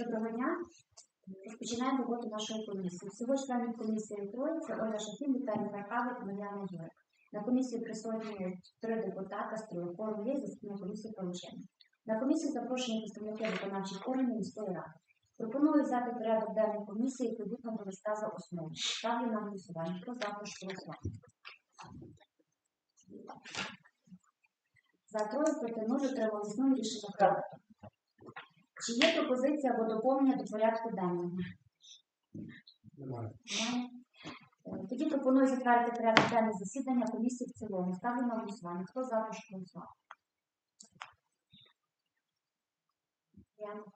Доброго дня. Розпочинаємо роботу нашої комісії. Всього членів комісії троє це Шахін, Віталій Маркавик, Мар'яна Юрик. На комісії присутні три депутата з трьох є засідання комісії порушення. На комісію запрошені представники виконавчих органів міської ради. Пропоную взяти порядок денний комісії відповідно листа за основу. Ставлю на голосування. Хто за прошу? За троє проти нуль отримали рішення прийнято. Чи є пропозиція або доповнення до порядку денного? Немає. Е, Тоді пропоную затвердити порядок денний засідання комісії в цілому. Ставлю на голосування. Хто за прошу голосувати?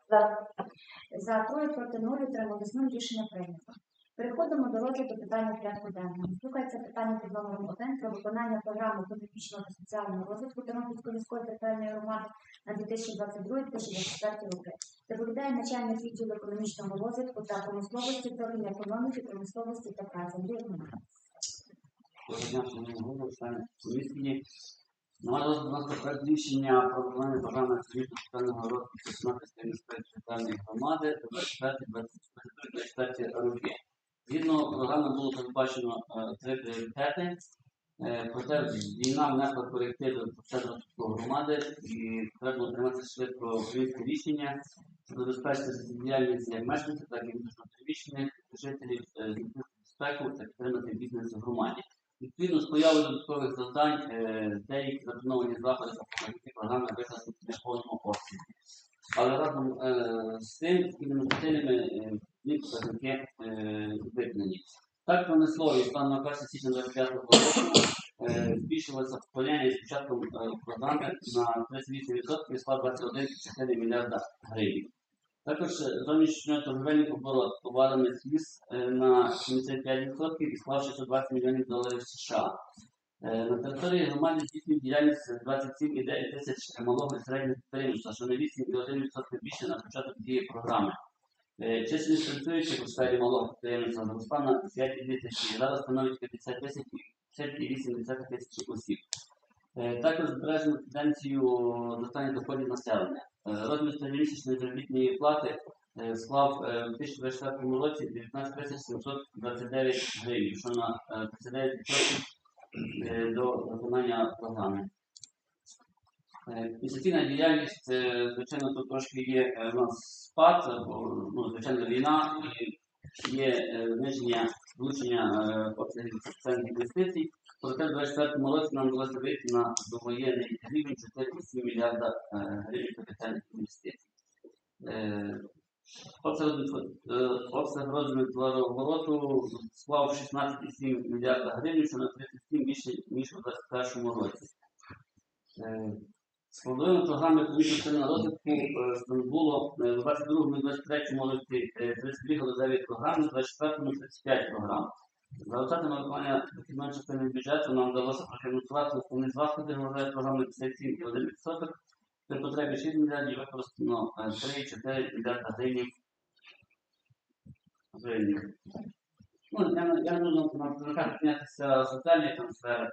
За. За троє проти нуль отримали знову рішення прийнято. Переходимо до розгляду питання порядку денного. Слухається питання під номером 1 про виконання програми економічного та соціального розвитку Тернопільської міської територіальної громади на 2022-2024 роки. Доповідає начальник відділу економічного розвитку та промисловості управління економіки, промисловості та праці. Андрій комісії. На розгляд вноситься проект рішення про виконання програми економічно соціального розвитку Тернопільської міської територіальної громади 24-24 роки. Згідно програми було передбачено е, три пріоритети. Е, Проте війна внесла корективи в процес розвитку громади і треба отримати швидко українське рішення, щоб забезпечити діяльність як мешканців, так і внутрішньопереміщених жителів, е, безпеку та підтримати бізнес в громаді. Відповідно з появою додаткових завдань, деякі заплановані заходи та показники програми не в повному обсязі. Але разом з тим, такими цільними е, показники е, виконані. Так, промислові станом на 1 січня 2025 року е, збільшилося покоління з початком е, програми на 38% і склад 21,4 мільярда гривень. Також е, зовнішньоторговельний оборот товарами е, на 75% і склав 620 мільйонів доларів США. На території громади здійснює діяльність 27,9 тисяч малого і середнього підприємства, що на 8,1% більше на початок дії програми. Е, Чисельність працюючих у сфері малого підприємства зросла на 5,2 тисячі, зараз становить 50 тисяч і 50,8 тисячі осіб. Е, Також збережено тенденцію зростання доходів населення. Е, Розмір середньомісячної заробітної плати склав у 2024 році 19 тисяч 729 гривень, що на е, 39% е, до виконання програми. Е, Інвестиційна діяльність, е, звичайно, тут трошки є е, у нас спад, е, бо, ну, звичайно, війна і є е, зниження влучення е, обсягів соціальних інвестицій. Проте в 2024 році нам вдалося вийти на довоєнний рівень 4,7 мільярда е, гривень капітальних інвестицій. Е, Обсяг е, розміру товарообороту склав 16,7 мільярда гривень, що на 37 більше, ніж у 2021 році. Складовими програми економічного на розвитку е, було е, в 22-23 році е, 32,9 програм, в 24-му 35 програм. За результатами виконання дохідної частини бюджету нам вдалося профінансувати основні заходи головної програми 57,1%, при потребі 6 мільярдів використано е, 3,4 мільярда гривень. Ну, я, я думаю, нам треба піднятися соціальні трансфери.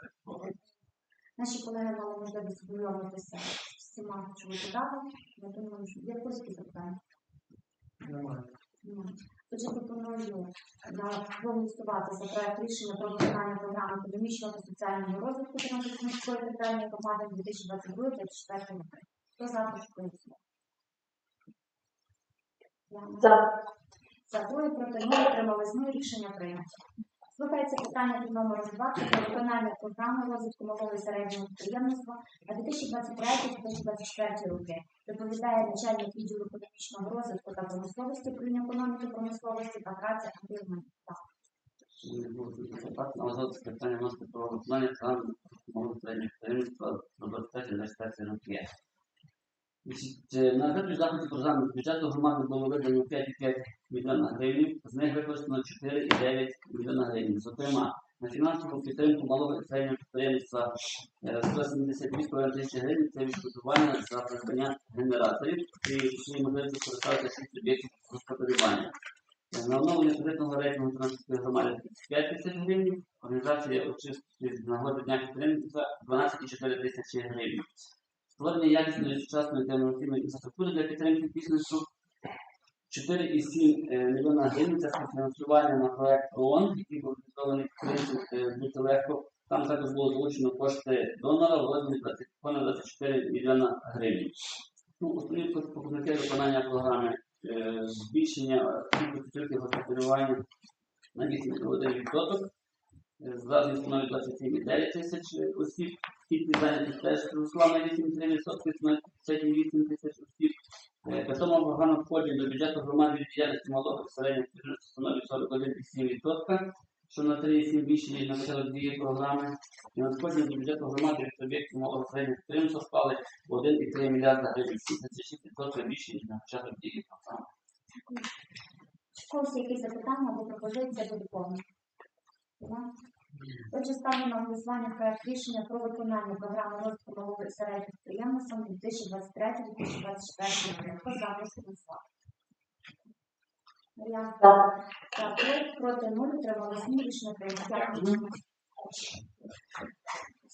Наші колеги мали можливість ознайомитися з всіма, ви. Я думаю, що є позитивні запитання. Немає. Отже, пропоную проголосувати за проект рішення про виконання програми економічного та соціального розвитку Тернопільської міської територіальної громади 2022-2024 роки. Хто за прошу голосувати? За. За троє проти нуль отримали знову рішення прийнято. Слухається питання під номером 2 про виконання програми розвитку малого і середнього підприємництва на 2023-2024 роки. Доповідає начальник відділу економічного розвитку та промисловості управління економіки, промисловості та праці Андрій Романюк. На розгляд питання вносити про виконання програми мовного середнього підприємництва до 23-24 роки. Е, На етапі заходів з бюджету громади було видано 5,5 мільйона гривень, з них використано 4,9 мільйона гривень. Зокрема, на фінансову підтримку малого і середнього підприємства е, 172,5 тисячі гривень це відшкодування за придбання генераторів і можливості скористатися всіх суб'єктів господарювання. Е, На оновлення кредитного рейтингу транспортної громади 35 тисяч гривень, організація очистки з нагоди дня підприємства 12,4 тисячі гривень. Створення якісної сучасної та інноваційної інфраструктури для підтримки бізнесу 4,7 е, мільйона гривень це співфінансування на проект ООН, який був реалізований в бути легко. Там також було залучено кошти донора в розмірі понад 24 мільйона гривень. Ну, основні показники виконання програми е, збільшення кількості господарювання на 8,1%. Е, Зараз становить 27,9 тисяч осіб. Кількість зайнятих теж зросла на 8,3%, становить 58 тисяч осіб. Е, При тому програма входить до бюджету громад від діяльності малого середнього підприємства становить 41,7%, що на 3,7 більше, ніж на початок дії програми. І надходження до бюджету громади від об'єктів малого середнього підприємства склали 1,3 мільярда гривень, 76% більше, ніж на початок дії програми. Когось якісь запитання або пропозиції до доповнення? Отже, ставлю на голосування проект рішення про виконання програми розвитку малого і середнього підприємництва 2023-2024 роки. Хто за, прошу голосувати. Мар'яна? Так, три, проти нуль, утрималися ні, рішення.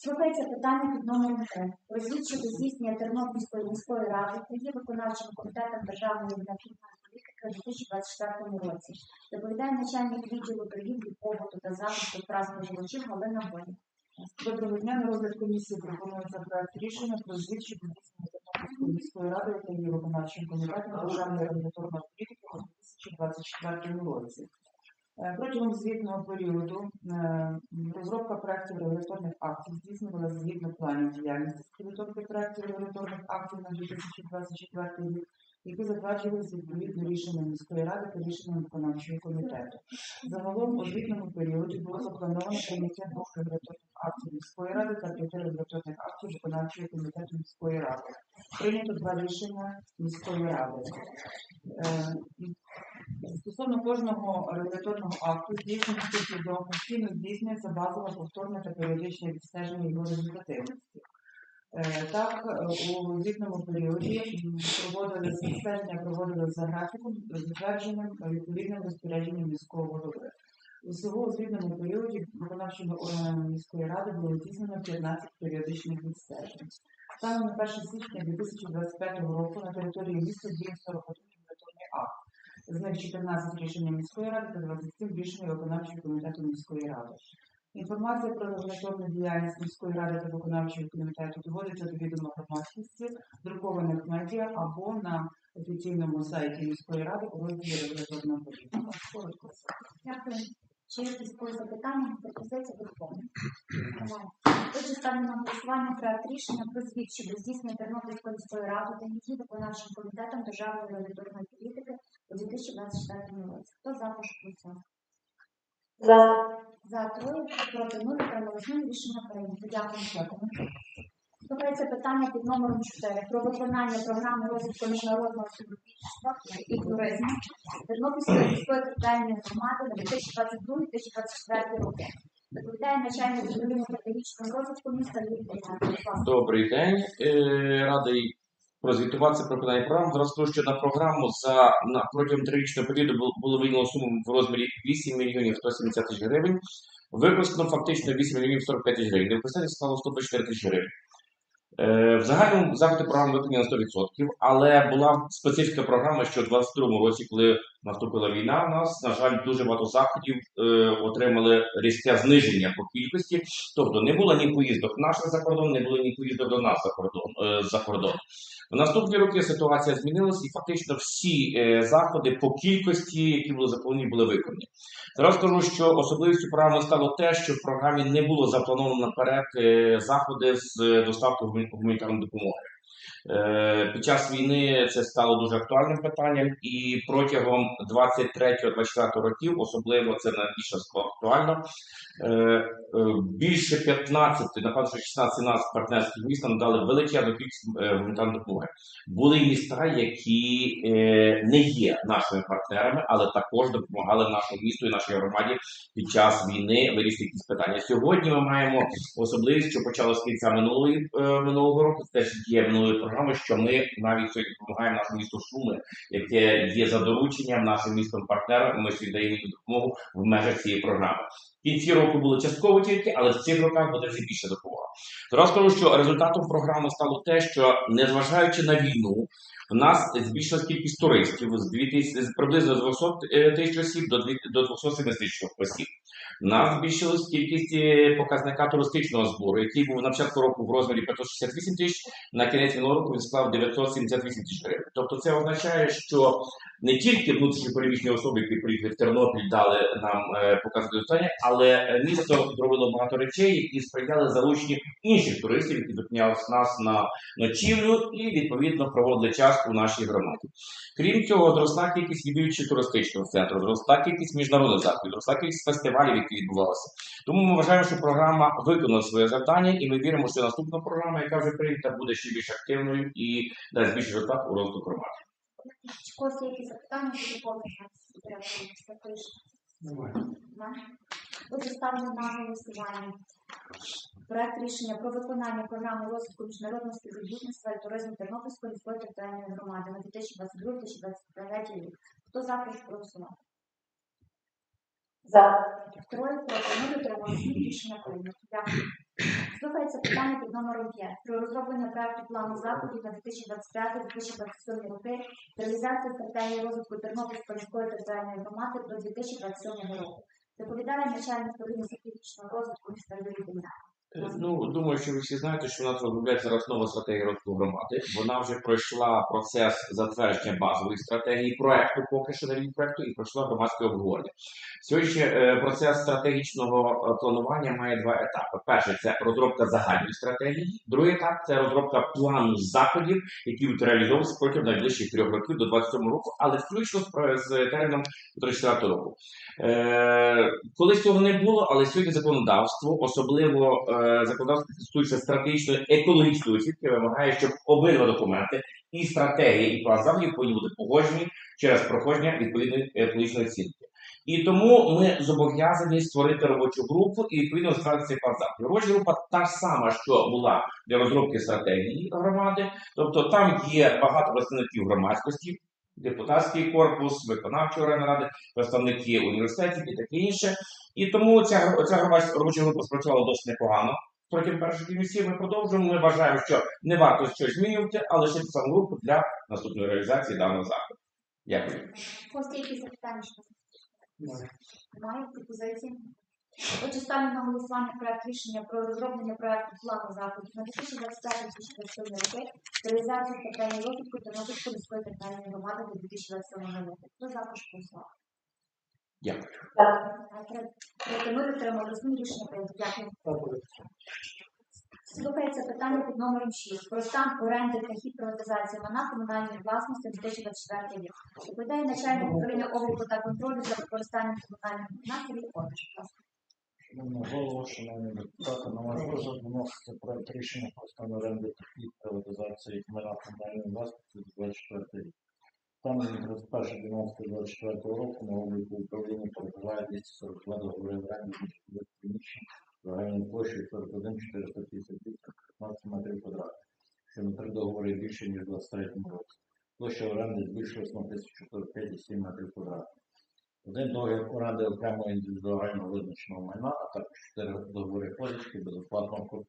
Слухається питання під номером 3. Про щодо здійснення Тернопільської міської ради є виконавчим комітетом Державної енергетичної політики у 2024 році. Доповідає начальник відділу торгівлі, побуту та захисту прав споживачів Галина Боня. Доброго дня. На розгляд комісії пропонується проект рішення про звіт щодо здійснення Тернопільської міської ради, яка є виконавчим комітетом державної регуляторної політики у 2024 році. Е, Протягом звітного періоду е, розробка проєктів регуляторних актів здійснювалася згідно планів діяльності з підготовки проєктів регуляторних актів на 2024 рік, які затверджувалися відповідно рішенням міської ради та рішенням виконавчого комітету. Загалом у звітному періоді було заплановано прийняття двох регуляторних актів міської ради та п'яти регуляторних актів виконавчого комітету міської ради. Прийнято два рішення міської ради. Е, Стосовно кожного регуляторного акту здійснення послідовно постійно здійснюється базове повторне та періодичне відстеження його результативності. Е, Так, е, у звітному періоді м, проводилися відстеження проводилися за графіком, затвердженим е, відповідним розпорядженням міського голови. Усього у звітному періоді виконавчими органами міської ради було здійснено 15 періодичних відстежень. Станом на 1 січня 2025 року на території міста діє 41 регуляторний акт. З них 14 рішення міської ради та 27 рішення виконавчого комітету міської ради. Інформація про регуляторну діяльність міської ради та виконавчого комітету доводиться до відома громадськості, друкованих медіа або на офіційному сайті міської ради у розділі регуляторна політика. Дякую. Чи є якісь запитання, пропозиції до доповнення? Отже, ставлю на голосування проект рішення про звіт щодо здійснення Тернопільської міської ради та її виконавчим комітетом Державної регуляторної політики у 2024 році. Хто за прошу? За. За троє, проти нуль, утрималися рішення прийнято. Дякую. Слухається питання під номером 4 про виконання програми розвитку міжнародного співробітництва і туризму Тернопільської міської територіальної громади на 2022-2024 роки. Доповідає начальник управління стратегічного розвитку міста Юрій Добрий день. Е, Радий прозвітуватися про виконання програм. Зараз що на програму за на протягом трирічного періоду було, виділено суму в розмірі 8 мільйонів 170 тисяч гривень. Використано фактично 8 мільйонів 45 тисяч гривень. Невикористання склало 124 тисячі гривень. Е, В загальному заходи програми виконані на 100%, але була специфіка програми, що в 2022 році, коли наступила війна, у нас, на жаль, дуже багато заходів е, отримали різке зниження по кількості. Тобто не було ні поїздок наших за кордон, не було ні поїздок до нас за кордон. Е, за кордон. В наступні роки ситуація змінилась, і фактично всі е, заходи по кількості, які були заповнені, були виконані. Зараз скажу, що особливістю програми стало те, що в програмі не було заплановано наперед е, заходи з е, доставки гуманітарної допомоги. Е, Під час війни це стало дуже актуальним питанням, і протягом 23-24 років, особливо це найбільше актуально. е, е, Більше 15, напевно, що 16-17 партнерських міст нам дали величезну кількість гуманітарної допомоги. Були міста, які не є нашими партнерами, але також допомагали нашому місту і нашій громаді під час війни вирішити якісь питання. Сьогодні ми маємо особливість, що почало з кінця минулої минулого року. Теж є минулої програми, що ми навіть сьогодні допомагаємо нашому місту Шуми, яке є за дорученням нашим містом партнером. Ми сьогодні даємо допомогу в межах цієї програми. В кінці року було частково тільки, але в цих роках буде вже більше допомога. Зараз скажу, що результатом програми стало те, що незважаючи на війну, В нас збільшилась кількість туристів з 2000, з приблизно з 200 е, тисяч осіб до дві- до 270 тисяч осіб. В нас збільшилась кількість е, показника туристичного збору, який був на початку року в розмірі 568 тисяч, на кінець минулого року він склав 978 тисяч гривень. Тобто це означає, що не тільки внутрішні переміщені особи, які приїхали в Тернопіль, дали нам е, покази достання, але місто зробило багато речей, які сприяли залученню інших туристів, які зупинялися нас на ночівлю і відповідно проводили час у нашій громаді. Крім цього, зросла кількість відвідувачів туристичного центру, зросла кількість міжнародних заходів, зросла кількість фестивалів, які відбувалися. Тому ми вважаємо, що програма виконала своє завдання, і ми віримо, що наступна програма, яка вже прийнята, буде ще більш активною і дасть більше результат у розвитку громади. Якісь запитання? Немає. Отже, ставлю на голосування. Проект рішення про виконання програми розвитку міжнародного співробітництва і туризму Тернопільської міської територіальної громади на 2022-2023 рік. Хто за прошу проголосувати? За. Троє проти Ми дотримуємося Рішення прийнято. Дякую. Слухається питання під номером 5 про розроблення проекту плану заходів на 2025-2027 роки реалізації стратегії розвитку Тернопільської міської територіальної громади до 2027 року. Доповідає начальник управління стратегічного розвитку міста Львівня. Е, Ну, думаю, що ви всі знаєте, що у нас розробляється зараз нова стратегія розвитку громади. Вона вже пройшла процес затвердження базової стратегії проекту, поки що на рівні проекту, і пройшла громадське обговорення. Сьогодні е, процес стратегічного е, планування має два етапи. Перший це розробка загальної стратегії, другий етап це розробка плану заходів, які будуть реалізовуватися протягом найближчих трьох років до 27 року, але включно з, терміном до 34 року. Колись цього не було, але сьогодні законодавство, особливо законодавство, стосується стратегічної екологічної оцінки, вимагає, щоб обидва документи, і стратегія, і план заходів повинні бути погоджені через проходження відповідної екологічної оцінки. І тому ми зобов'язані створити робочу групу і відповідно створити цей план заходів. Робоча група та сама, що була для розробки стратегії громади, тобто там є багато представників громадськості, депутатський корпус, виконавчі органи ради, представники університетів і таке інше. І тому ця, робоча група спрацювала досить непогано. Протягом перших місяців ми продовжуємо. Ми вважаємо, що не варто щось змінювати, а лише саму групу для наступної реалізації даного заходу. Дякую. Є якісь запитання? що? Немає пропозицій? Отже, ставлю на голосування проект рішення про розроблення проекту плану заходів на 2025-2027 роки, реалізацію стратегії розвитку Тернопільської міської територіальної громади до 2027 року. Хто за прошу голосувати? Дякую. Проти нуль отримали розумні рішення прийнято. Дякую. Слухається питання під номером 6 про стан оренди та хід приватизації майна комунальної власності 2024 рік. Доповідає начальник управління обліку та контролю за використанням комунальних Будь ласка. Голово, шановні депутати, на ваш розгляд виноситься проект рішення про стан оренди хід приватизації майна комунальної власності за 24 рік. Там з 31.12.24 року на обліку управління перебуває 242 договори оренди між приміщень загальною площею 41 458 15 метрів квадратних, що на три договори більше, ніж у 23 році. Площа оренди збільшилась на 1045,7 метрів квадратних. Один договір оренди окремого індивідуально визначеного майна, а також чотири договори позички, безоплатного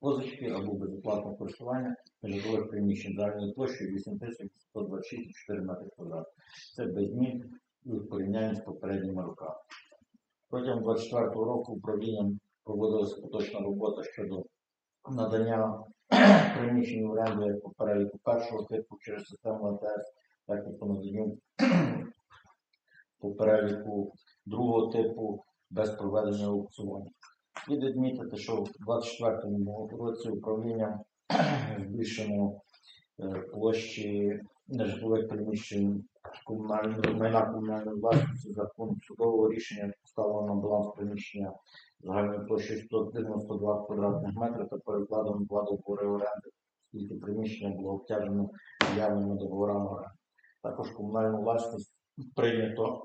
позички або безоплатного користування житлових приміщень загальною площею 8126,4 метри квадратних. Це без змін і в порівнянні з попередніми роками. Протягом 2024 року управлінням проводилася поточна робота щодо надання приміщень як по переліку першого типу через систему АТС, так і по наданню по переліку другого типу без проведення аукціонів. Слід відмітити, що в 2024 році управління збільшено е, площі нежитлових приміщень комунальної майна комунальної власності за рахунок судового рішення поставлено на баланс приміщення загальною площею 192 квадратних метри та перекладено два договори оренди, оскільки приміщення було обтяжено явними договорами оренди. Також комунальну власність прийнято.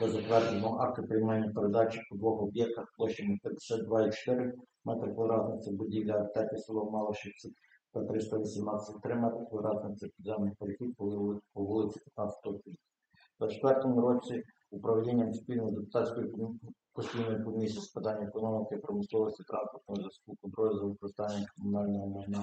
Та затверджено акти приймання передачі по двох об'єктах площами 52,4 метри квадратних. Це будівля аптеки село Малашівці та 318,3 метри квадратних. Це підземний перехід по вулиці 15 квітня. У 2024 році управлінням спільно з депутатською комі- постійною комісією з питань економіки, промисловості, транспортного зв'язку, контролю за використанням комунального майна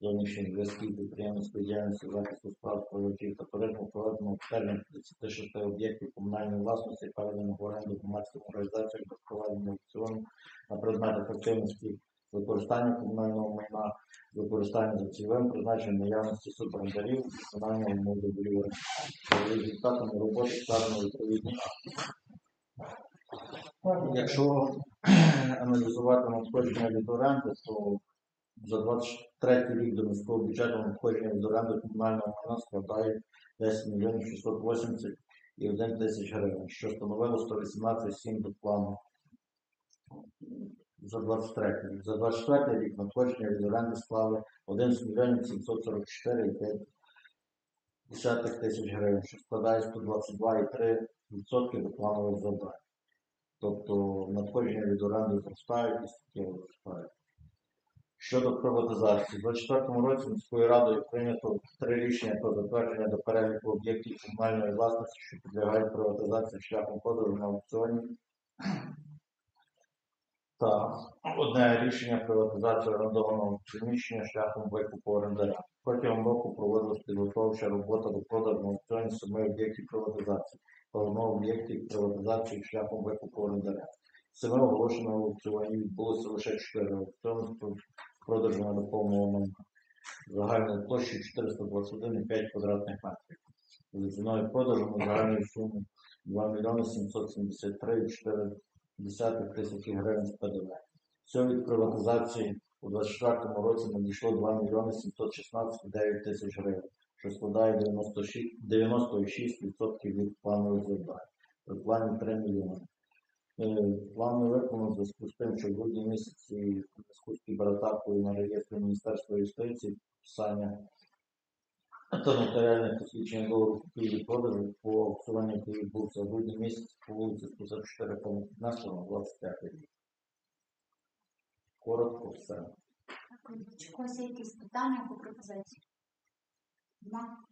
зовнішніх зв'язків підприємницької діяльності захисту справ споживачів та порядку проведено термін 36 об'єктів комунальної власності, переданих в оренду громадським організаціям без проведення аукціону на предметах активності використання комунального майна, використання за цільовим призначенням наявності суперендарів, виконання умов договорів. Результатами роботи складено відповідні акти. Якщо аналізувати надходження від оренди, то за 23 рік до міського бюджету надходження від оренди комунального майна складає 10 мільйонів 680 і 1 тисяч гривень, що становило 118,7 до плану за 23 рік. За 24 рік надходження від оренди склали 11 мільйонів 744 і 5 десятих тисяч гривень, що складає 122,3% до планових завдань. Тобто надходження від оренди зростають і суттєво зростають. Щодо приватизації, у 2024 році міською радою прийнято три рішення про затвердження до переліку об'єктів комунальної власності, що підлягають приватизації шляхом подорожу на аукціоні. Та одне рішення приватизації орендованого приміщення шляхом викупу орендаря. Протягом року проводилась підготовча робота до продажу на аукціоні семи об'єктів приватизації та одного об'єктів приватизації шляхом викупу орендаря. Семи оголошено аукціоні відбулося лише чотири аукціони продажу нерухомого майна загальною площею 421,5 квадратних метрів. За ціною продажу на загальну суму 2 мільйони 773,4 тисячі гривень з ПДВ. Всього від приватизації у 2024 році надійшло 2 мільйони 716,9 тисяч гривень, що складає 96 96% від планових завдань. При плані 3 мільйони. Е, План не виконано в зв'язку з тим, грудні місяці в зв'язку на реєстрі Міністерства юстиції підписання та нотаріальних посвідчень договору купівлі продажу по аукціоні, який відбувся в грудні місяці по вулиці 54 15 25 рік. Коротко все. Чи якісь питання або пропозиції? Нема?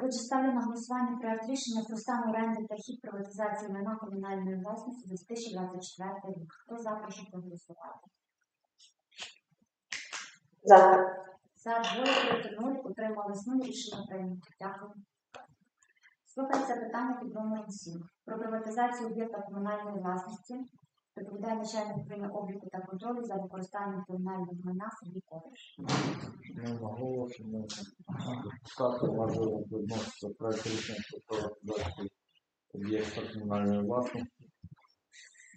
Отже, ставлю на голосування проект рішення про стан оренди та хід приватизації майна комунальної власності за 2024 рік. Хто за, прошу проголосувати. За. За двоє проти нуль, утримались нуль, рішення прийнято. Дякую. Слухається питання під номером 7. Про приватизацію об'єкта комунальної власності. Доповідає начальник управління обліку та контролю за використанням комунального майна Сергій Ковриш. Ми наголошуємо, стати важливо відноситься проект рішення про приватизацію об'єкта комунальної власності.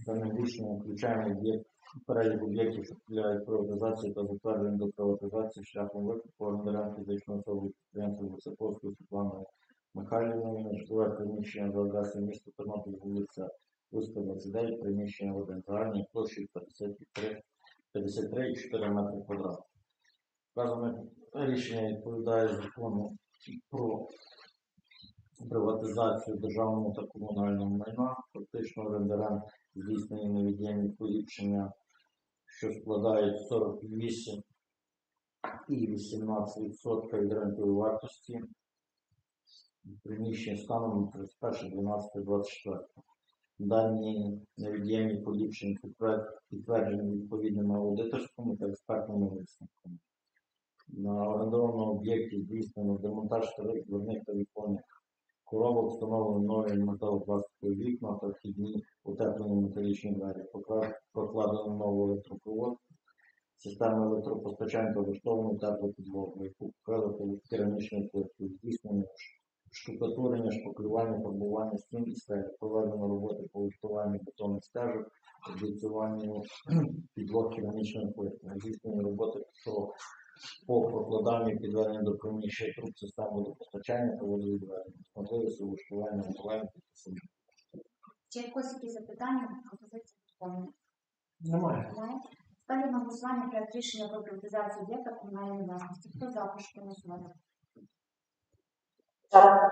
Даним рішенням включаємо об'єкт перелік об'єктів, що підлягають приватизації та затвердження до приватизації шляхом викупу орендарям фізичної особи підприємства Високовської Світланою Михайлівною, житлове приміщення за адресою міста Тернопіль, вулиця Руська, 29, приміщення 1, загальною площею 53 53,4 метри квадратних. Вказане рішення відповідає закону про приватизацію державного та комунального майна, фактично орендарем здійснені невід'ємні поліпшення, що складають 48 і 18% від ринкової вартості приміщень станом на 31.12.24. Дані невід'ємні поліпшення підтвер- підтверджені відповідними аудиторськими та експертними висновками. На орендованому об'єкті здійснено демонтаж старих дверних та віконних коробок, встановлено нові металопластикові вікна та вхідні утеплені металічні двері, прокладено нову електропровод, система електропостачання та влаштовано теплопідлогу, яку вкрили керамічною плиткою, здійснено штукатурення, шпаклювання, фарбування стін і стель, проведено роботи по влаштуванню бетонних стежок, обліцюванню підлог керамічною плиткою, здійснені роботи по по прокладанню і підведенню до приміщення труб систем водопостачання та водовідведення, з можливістю влаштування онлайн підписання. Чи у якісь запитання, пропозиції доповнення? Немає. Немає? Ставлю на голосування проект рішення про приватизацію об'єкта комунальної власності. Хто за, прошу голосувати. За.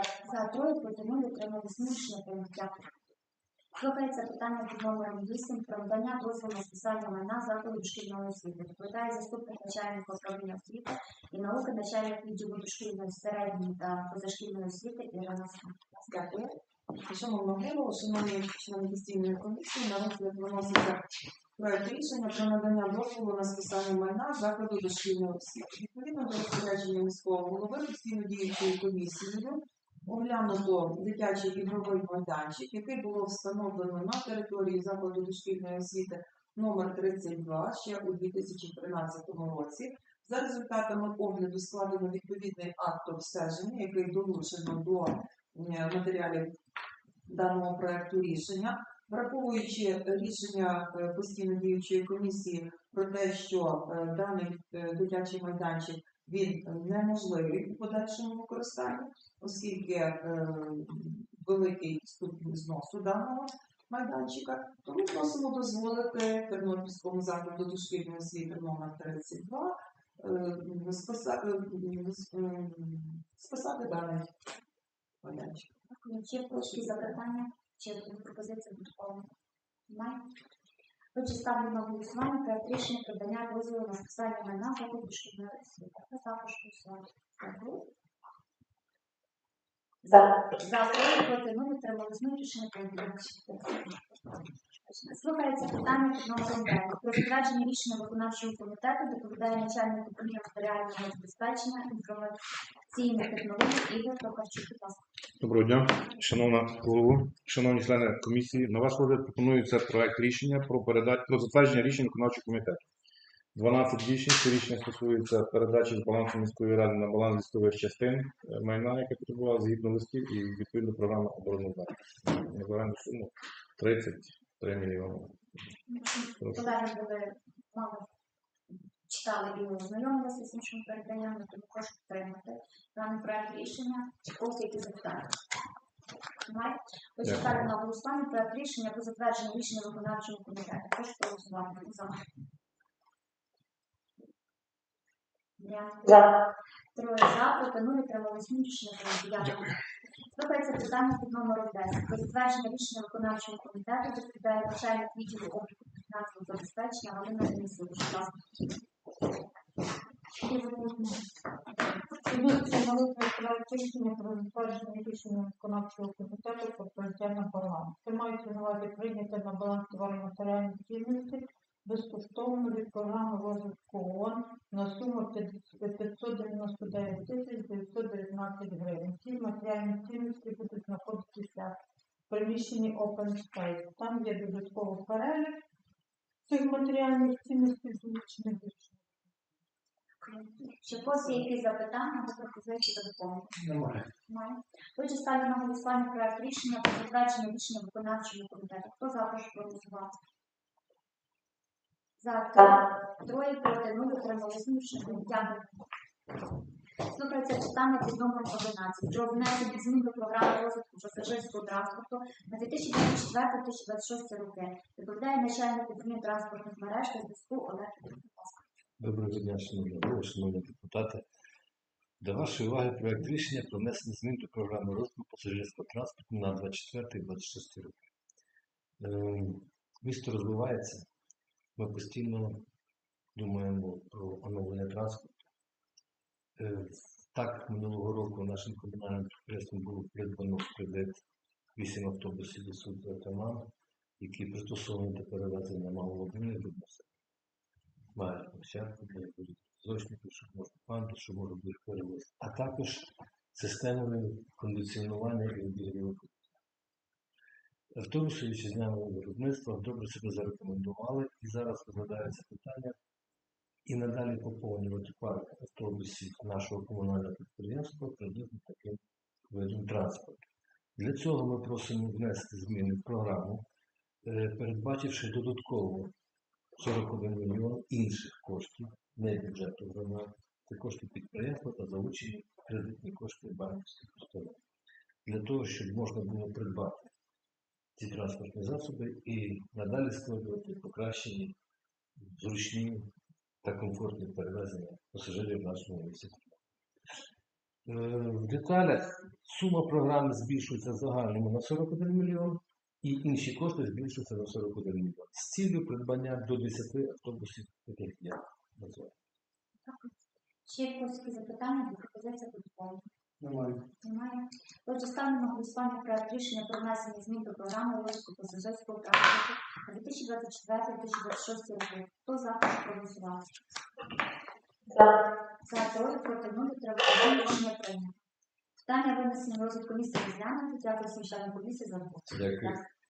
Троє проти нуль утримались нуль, рішення Слухається питання під номером 8 про надання дозволу на списання майна закладу дошкільної освіти. Доповідає заступник начальника управління освіти і науки, начальник відділу дошкільної середньої та позашкільної освіти Ірина. Дякую. Шановна голово, шановні члени постійної комісії, на розгляд виноситься Проект рішення про надання дозволу на списання майна закладу дошкільної освіти. Відповідно до розпорядження міського голови постійно діючою комісією оглянуто дитячий ігровий майданчик, який було встановлено на території закладу дошкільної освіти номер 32 ще у 2013 році. За результатами огляду складено відповідний акт обстеження, який долучено до матеріалів даного проекту рішення. Враховуючи рішення е, постійно діючої комісії про те, що е, даний е, дитячий майданчик він неможливий у подальшому використанні, оскільки великий ступінь зносу даного майданчика, тому просимо дозволити Тернопільському закладу дошкільної освіти номер 32 е, списа- е, с- м, списати даний майданчик. Дякую. Чи є одну пропозицію пропозиція? Немає? Отже, ставлю на голосування проект рішення придання дозволу на списання майна закладу дошкільної освіти. Також голосувати? За. За проти утримались нуль рішення прийнято. Слухається питання під номером 9. Про затвердження рішення виконавчого комітету доповідає начальник управління матеріального забезпечення інформаційних технологій Ігор Токарчук. Доброго дня, шановна голову, шановні члени комісії. На ваш розгляд пропонується проект рішення про передачу про затвердження рішень виконавчого комітету. 12 рішень. Рішення стосується передачі з балансу міської ради на баланс військових частин е, майна, яке потребувало згідно листів, і відповідно програма обороноздатності. На загальну суму 33 мільйони. Колеги були мало читали і ознайомилися з іншими переданнями, тому прошу підтримати даний проект рішення. Ось які запитання. Немає? Отже, ставлю на голосування проект рішення про затвердження рішення виконавчого комітету. Прошу проголосувати. Хто За. Троє за, проти нуль, тримались нуль, рішення. Дякую. Слухається питання під номером 10. Про затвердження рішення виконавчого комітету доповідає начальник відділу обліку фінансового забезпечення Галина Денисович. Комісія належить проект рішення про затвердження рішення виконавчого комітету про прийняття на баланс. Це мається на увазі прийняти на баланс товарно-матеріальних цінностей безкоштовно від програми розвитку ООН на суму 599 тисяч 919 гривень. Ці матеріальні цінності будуть знаходитися в приміщенні Open Space. Там є додатковий перелік цих матеріальних цінностей залучених до Чи є якісь запитання або пропозиції до доповнення? Немає. Немає. Отже, ставлю на голосування проект рішення про затвердження рішення виконавчого комітету. Хто за прошу проголосувати? За три, троє проти нуль. Рішення Дякую. Слухається питання під номером 11 про внесення змін до програми розвитку пасажирського транспорту на 2024-2026 роки. Доповідає начальник управління транспортних мереж та зв'язку Олег. Будь. Доброго дня, шановні голови, шановні депутати. До вашої уваги проект рішення про внесення змін до програми розвитку пасажирського транспорту на 24-26 роки. Ем, Місто розвивається. Ми постійно думаємо про оновлення транспорту. Е, Так, минулого року нашим комунальним підприємством було придбано в кредит 8 автобусів від суду Атаман, які пристосовані до перевезення малого до мають площадку для зочників, щоб можна панду, щоб можна бути перевозити, а також системою кондиціонування і обігріву. Автобуси вітчизняного виробництва добре себе зарекомендували і зараз розглядається питання і надалі поповнювати парк автобусів нашого комунального підприємства приблизно таким видом транспорту. Для цього ми просимо внести зміни в програму, е, передбачивши додатково 41 мільйон інших коштів, не бюджету громад, це кошти підприємства та залучені кредитні кошти банківських установ. Для того, щоб можна було придбати ці транспортні засоби і надалі створювати покращені, зручні та комфортні перевезення пасажирів нашому місті. Е, В деталях сума програми збільшується загальному на 41 мільйон, і інші кошти збільшуються на 41 мільйон з цілею придбання до 10 автобусів, таких я назвав. Є якісь запитання до доповнення? Немає. Немає. Отже, ставлю на голосування проект рішення про внесення змін до програми розвитку пасажирського транспорту на 2024-2026 роки. Хто за проголосував? За. За троє проти нуль треба рішення прийнято. Питання винесення розвитку міста розглянути. Дякую всім членам комісії за роботу. Дякую.